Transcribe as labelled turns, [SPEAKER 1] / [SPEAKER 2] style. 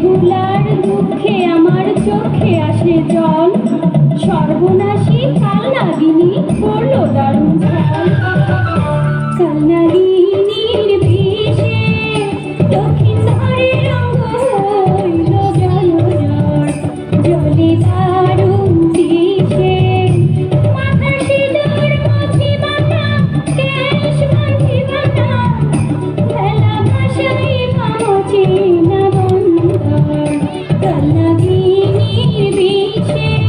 [SPEAKER 1] ভুলার দুঃখে আমার চোখে আসে জল। দিশে